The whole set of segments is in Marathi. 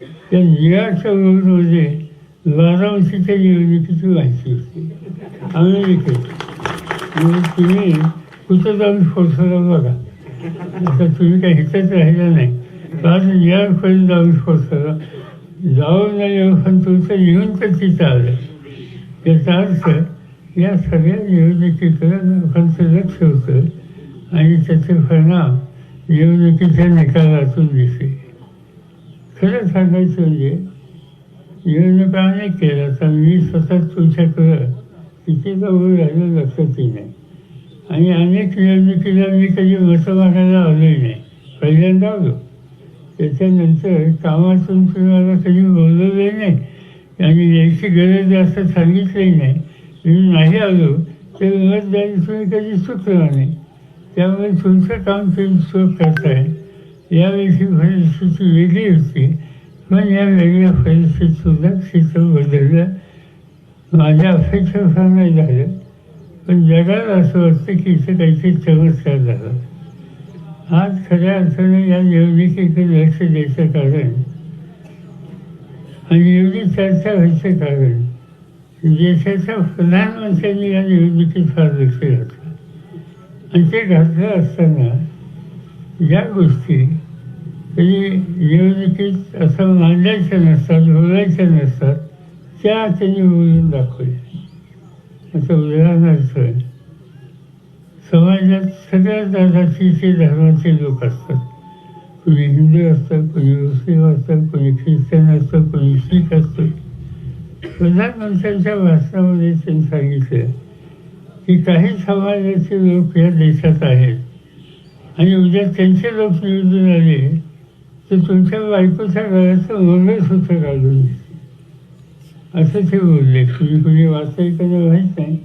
त्या निळाच्या रोडमध्ये बारामतीच्या निवडणुकीची माहिती होती अमेरिकेत मग तुम्ही कुठं जाऊन शोधला बघा. आता तुम्ही काही ह्याच्यात राहिला नाही. आज न्यूयॉर्कपर्यंत जाऊन शोधला जाऊन नाही पण तुमचं येऊन तर तिथं आलं. याचा अर्थ या सगळ्या निवडणुकीकडे लोकांचं लक्ष होतं आणि त्याचे परिणाम निवडणुकीच्या निकालातून दिसले. खरं सांगायचं म्हणजे निवडणुका अनेक तर मी स्वतः तुमच्याकडं किती जवळ राहिलं लक्षातही नाही आणि अनेक निवडणुकीला मी कधी मतं मागायला आलोही नाही. पहिल्यांदा आलो. त्याच्यानंतर कामातून तुम्हाला कधी बोलवलंही नाही. आणि याची गरज जास्त असं सांगितलंही नाही. मी नाही आलो तर मत द्यायला तुम्ही कधी चुकलं नाही. त्यामुळे तुमचं काम तुम्ही चूक करताय. यावेळी परिस्थिती वेगळी होती. पण या वेगळ्या परिस्थितीसुद्धा चित्र बदललं. माझ्या अपेक्षेनुसार नाही झालं पण जगाला असं वाटतं की इथं काहीतरी चमत्कार झाला. आज खऱ्या अर्थाने या निवडणुकीकडे लक्ष द्यायचं कारण आणि एवढी चर्चा व्हायचं कारण देशाच्या प्रधानमंत्र्यांनी या निवडणुकीत फार लक्ष घातलं. आणि ते घातलं असताना ज्या गोष्टी कधी निवडणुकीत असं मांडायच्या नसतात बोलायच्या नसतात त्या त्यांनी बोलून दाखवल्या. असं उदाहरणार्थ समाजात सगळ्या जातीचे धर्माचे लोक असतात. कोणी हिंदू असतात कोणी मुस्लिम असतात कोणी ख्रिश्चन असतं कोणी शीख असतं. प्रधानमंत्र्यांच्या भाषणामध्ये त्यांनी सांगितलं की काही समाजाचे लोक या देशात आहेत. आणि उद्या त्यांचे लोक निवडून आले तर तुमच्या बायकोच्या घराचं मंगळसूत्र काढून असं ते बोलले. तुम्ही कुणी वाचताय का नाही माहीत नाही.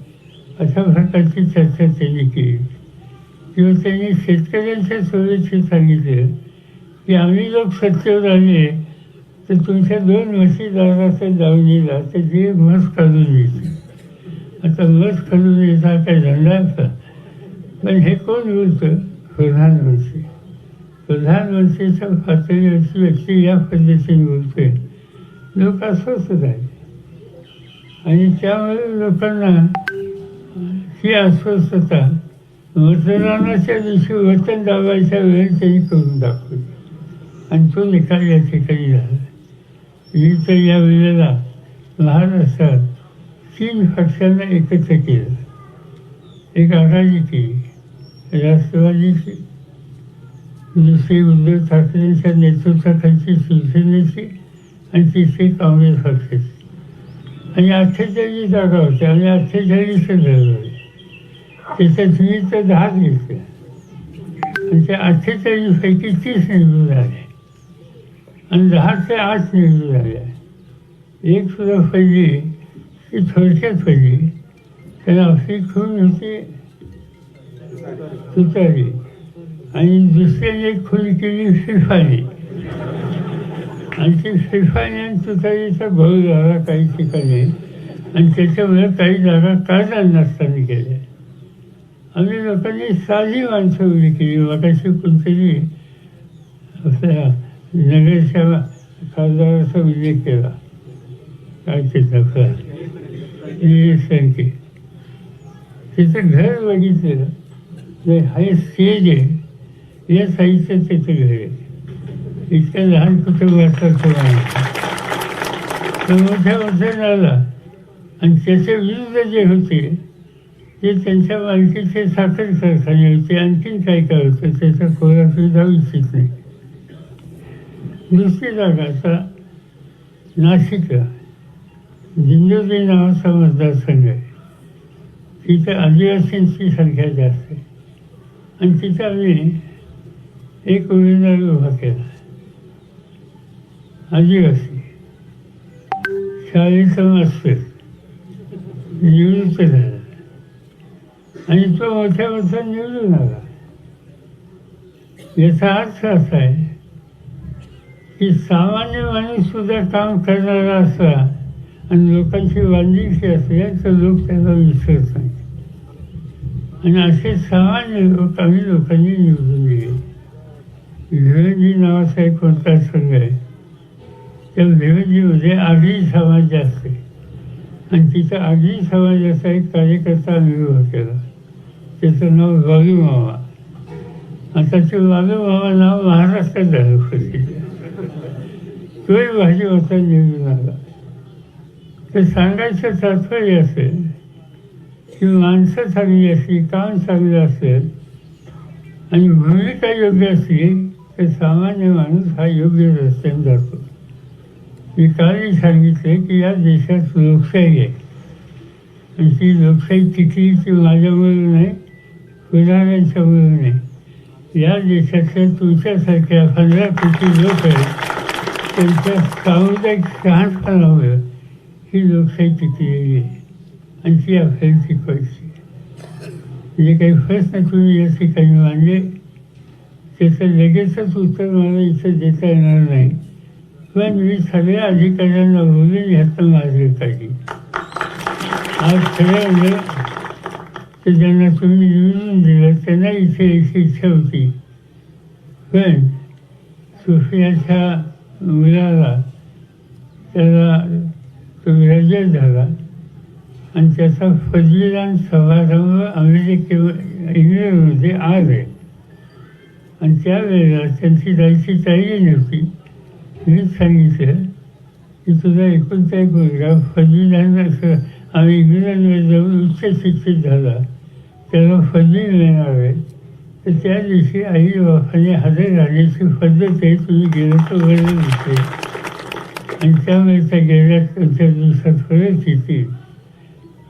अशा प्रकारची चर्चा त्यांनी केली. किंवा त्यांनी शेतकऱ्यांच्या सोयीचे सांगितलं की आम्ही लोक सत्तेवर आले तर तुमच्या दोन म्हशी जाऊन दावणीला तर जे मस काढून येते आता मस काढून येता काय धंदा का पण हे कोण बोलतं? प्रधानमंत्री। प्रधानमंत्रीच्या पातळीवरची व्यक्ती या पद्धतीने बोलते लोक अस्वस्थ झाले आणि त्यामुळे लोकांना ही अस्वस्थता मतदानाच्या दिवशी वतन दाबायच्या वेळेस त्यांनी करून दाखवली आणि तो निकाल या ठिकाणी झाला मी तर या वेळेला महाराष्ट्रात तीन पक्षांना एकत्र केलं एक आघाडी केली राष्ट्रवादीशी दुसरी उद्धव ठाकरेंच्या नेतृत्वाखालची शिवसेनेची आणि तिसरी काँग्रेस पक्षाची. आणि अठ्ठेचाळीस जागा होत्या आणि अठ्ठेचाळीस लढवले त्याच्यात मी तर दहा घेतल्या आणि त्या अठ्ठेचाळीसपैकी तीस निवडून झाले आणि दहा ते आठ निवडून झाल्या एक सुद्धा पहिली ती थोडक्यात पहिली त्याला अशी खून होती. तुतारी आणि दुसऱ्याने एक केली फिफाने आणि ती फिफाने आणि तुतारीचा भाव झाला काही ठिकाणी. आणि त्याच्यामुळे काही जागा काढल्या नसताना केल्या आम्ही लोकांनी साधी माणसं उभी केली. मगाशी कोणतरी आपल्या नगरच्या खासदाराचा उल्लेख केला. काय तिथं खरा घर बघितलं. जे हे स्टेज आहे या साईजचं त्याचं घर आहे इतक्या लहान कुटुंबाचा तो मोठ्या मोठ्या आला आणि त्याचे विरुद्ध जे होते ते त्यांच्या मालकीचे साखर कारखाने होते. आणखीन काय काय होतं त्याचा खोरा जाऊ इच्छित नाही. दुसरी जागा आता नाशिकला दिंडोरी नावाचा मतदारसंघ आहे. तिथं आदिवासींची संख्या जास्त आहे. आणि तिथं आम्ही एक उमेदवार उभा केला. आदिवासी शाळेचा मास्तर निवृत्त झाला. आणि तो मोठ्या मोठ्या निवडून आला. याचा अर्थ असा आहे की सामान्य माणूस सुद्धा काम करणारा असला आणि लोकांची बांधिलकी असेल तर लोक त्याला विसरत नाही आणि असे सामान्य लोक आम्ही लोकांनी निवडून दिले. भिवंडी नावाचा एक कोणता संघ आहे? त्या भिवंडीमध्ये आगरी समाज जास्त आहे. आणि तिथं आगरी समाजाचा एक कार्यकर्ता आम्ही होतेला त्याचं नाव वाघू मामा. आता ते वाघू मामा नाव महाराष्ट्रात झालं प्रसिद्ध तोही भाजी होता निवडून आला. तर सांगायचं तात्पर्य असेल ती माणसं चांगली असली काम चांगलं असेल आणि भूमिका योग्य असली तर सामान्य माणूस हा योग्य रस्त्याने जातो. मी कालही सांगितले की या देशात लोकशाही आहे. आणि ती लोकशाही किती ती माझ्यामुळे नाही पुराण्यांच्यामुळे नाही. या देशातल्या तुमच्यासारख्या पंधरा कोटी लोक आहेत त्यांच्या सामुदायिक शहाणपणामुळे ही लोकशाही टिकलेली आहे. आणि ती आपल्याला टिकवायची जे काही प्रश्न तुम्ही या ठिकाणी मांडले त्याचं लगेचच उत्तर मला इथं देता येणार नाही पण मी सगळ्या अधिकाऱ्यांना बोलून ह्यातनं मार्ग काढली आज ठरवलं तर ज्यांना तुम्ही निवडून दिलं त्यांना इथे यायची इच्छा होती पण सुफियाच्या मुलाला त्याला तो ग्रॅज्युएट झाला आणि त्याचा पदवीदान समारंभ अमेरिके इंग्लंडमध्ये आज आहे. आणि त्यावेळेला त्यांची जायची तयारी नव्हती. मी सांगितलं की तुझा एकुलता एक मुलगा पदवीदान असं आम्ही इंग्लंडमध्ये जाऊन उच्च शिक्षित झाला. त्याला फजली मिळणार आहे. तर त्या दिवशी आई बापाने हजर राहण्याची पद्धत आहे तुम्ही गेलं तर बरं. दिसते आणि त्यामुळे त्या गेल्या दोन-चार दिवसात परत येतील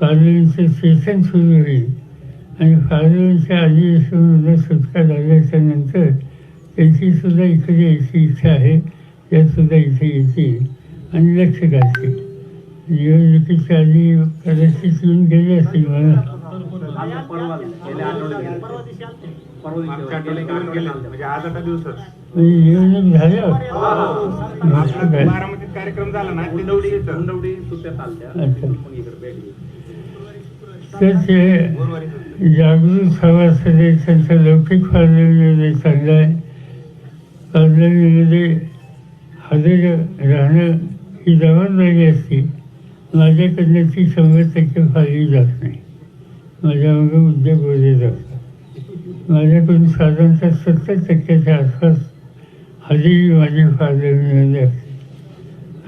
पार्लमेंटचं सेशन सुरू होईल आणि पार्लमेंटच्या अधिवेशनामधून सुटका झाल्याच्यानंतर त्यांची सुद्धा इकडे यायची इच्छा आहे त्या सुद्धा इथे येतील आणि लक्ष घालतील निवडणुकीच्या आधी कदाचित येऊन गेले असतील मला म्हणजे आज आता दिवसच. म्हणजे निवडणूक झाल्यावर आपला काय? बारामतीत कार्यक्रम झाला ना तर ते जागृत सभासद त्यांचं लौकिक पार्लमेंटमध्ये चाललं आहे पार्लमेंटमध्ये हजर राहणं ही जबाबदारी असते. माझ्याकडनं ती शंभर टक्के फाळली जात नाही. माझ्यामध्ये उद्योग वगैरे जातात. माझ्याकडून साधारणतः सत्तर टक्क्याच्या आसपास हजेरी माझी पार्लमेंटमध्ये असते.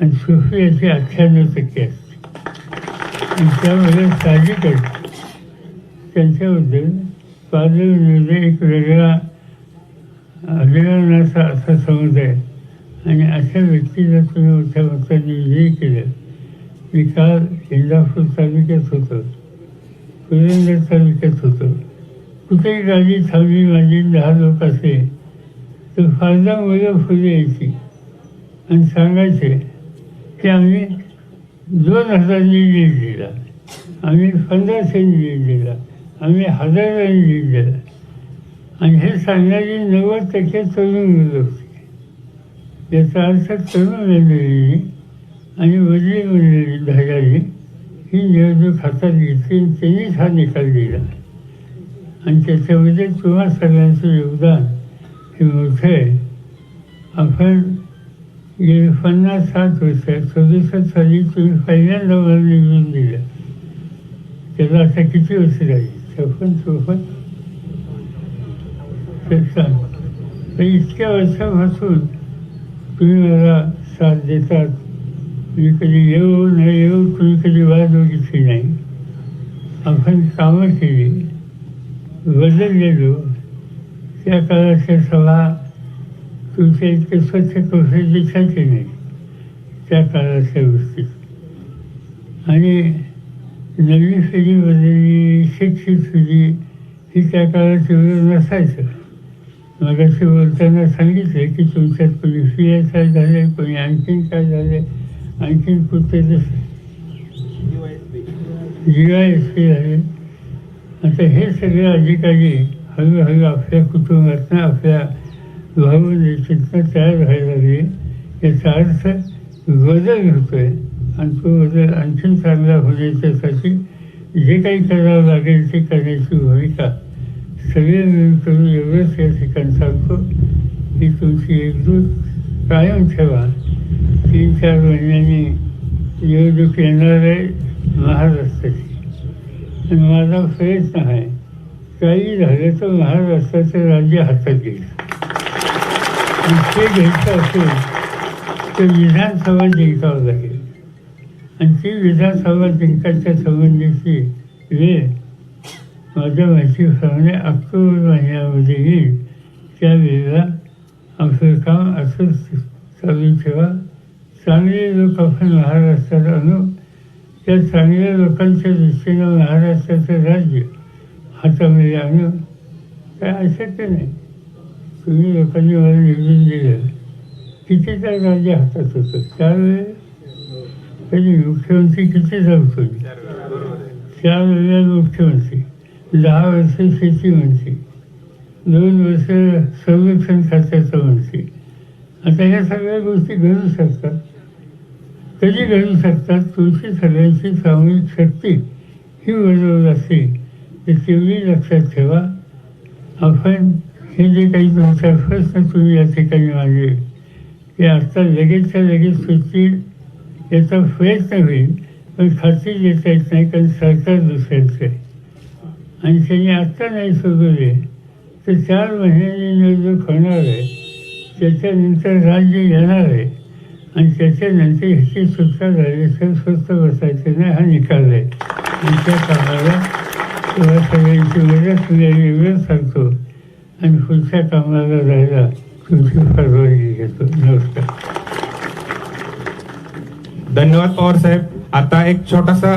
आणि सुफी सुफियाची अठ्ठ्याण्णव टक्के असते. आणि त्यामुळे साहजिकच त्यांच्याबद्दल म्हणजे एक वेगळा अभिमानाचा असा समुदाय आणि अशा व्यक्तीला तुम्ही मोठ्या मताने विजयी केलं मी काल इंदापूर तालुक्यात होतो पुरंदर तालुक्यात होतो कुठेही गाडी थांबली माझी दहा लोक असे तर फारदा मुलं फुले यायची आणि सांगायचे की आम्ही दोन हजारांनी लीड दिला आम्ही पंधराशे लीड दिला आम्ही हजार लीड दिला आणि हे सांगणारी नव्वद टक्के तरुण मुलं होती. याचा अर्थ तरुण मंडळींनी आणि वडील मंडळी धागारी ही निवडणूक हातात घेतली आणि त्यांनीच हा निकाल दिला. आणि त्याच्यामध्ये तुम्हा सगळ्यांचं योगदान हे मोठं आहे. आपण गेले पन्नास सात वर्ष सदुसष्ट साली तुम्ही पहिल्यांदा मला निवडून दिलं. त्याला आता किती वर्ष राहील छप्पन चौपन्न तर इतक्या वर्षापासून तुम्ही मला साथ देतात. मी कधी येऊ न येऊ तुम्ही कधी वाद बघितली नाही. आपण कामं केली बदललेलो त्या काळाच्या सभा तुमच्या इतके स्वच्छ कसे दिसायचे नाही. त्या काळाच्या गोष्टीत आणि नवी पिढी शिक्षित पिढी ही त्या काळात एवढं नसायचं. मग असे बोलताना सांगितले की तुमच्यात कोणी सी एस झालं झाले कोणी आणखीन काय झाले आणखीन कुठे जसं जी आय एस पी झाले आता हे सगळे अधिकारी हळूहळू आपल्या कुटुंबातनं आपल्या भावनेतनं तयार व्हायला लागले. याचा अर्थ बदल होतो आहे आणि तो बदल आणखीन चांगला होण्याच्यासाठी जे काही करावं लागेल ते करण्याची भूमिका सगळे मिळून करून एवढंच या ठिकाणी सांगतो की तुमची एकजूट कायम ठेवा. तीन चार महिन्यांनी निवडणूक येणार आहे महाराष्ट्राची. आणि माझा प्रयत्न आहे काही झालं तर महाराष्ट्राचं राज्य हातात घेईल. ते घ्यायचं असेल तर विधानसभा जिंकावं लागेल. आणि ती विधानसभा जिंकायच्या संबंधीची वेळ माझ्या माहितीप्रमाणे ऑक्टोबर महिन्यामध्ये येईल त्यावेळेला आमचं काम असंच चालू ठेवा चांगले लोक आपण महाराष्ट्रात आणू त्या चांगल्या लोकांच्या दृष्टीनं महाराष्ट्राचं राज्य हातामध्ये आणू काय अशक्य नाही. तुम्ही लोकांनी मला निवडून दिलं. किती त्या राज्य हातात होतं? त्यावेळेस त्याची मुख्यमंत्री किती जाऊ तुम्ही चार वेळा मुख्यमंत्री दहा वर्ष शेती मंत्री दोन वर्ष संरक्षण खात्याचा मंत्री आता ह्या सगळ्या गोष्टी घडू शकतात. कधी घडू शकतात? तुमची सगळ्यांची सामूहिक शक्ती ही बरोबर असते. तर तेवढी लक्षात ठेवा. आपण हे जे काही तुमचा प्रश्न तुम्ही या ठिकाणी मांडले ते आत्ता लगेचच्या लगेच सुटतील. त्याचा फेस होईल पण खाती देता येत नाही कारण सरकार दुसऱ्यांचं आहे आणि त्यांनी आत्ता नाही सोडवले तर चार महिन्यांनी निवडणूक होणार आहे त्याच्यानंतर राज्य येणार आहे आणि त्याच्यानंतर ह्याची सुटका झाल्याशिवाय स्वस्त बसायचं नाही हा निकाल आहे आमच्या कामाला तेव्हा सगळ्यांची मदत मिळाली वेळ सांगतो आणि पुढच्या कामाला जायला तुमची परवानगी घेतो नमस्कार। धन्यवाद पवार साहेब. आता एक छोटासा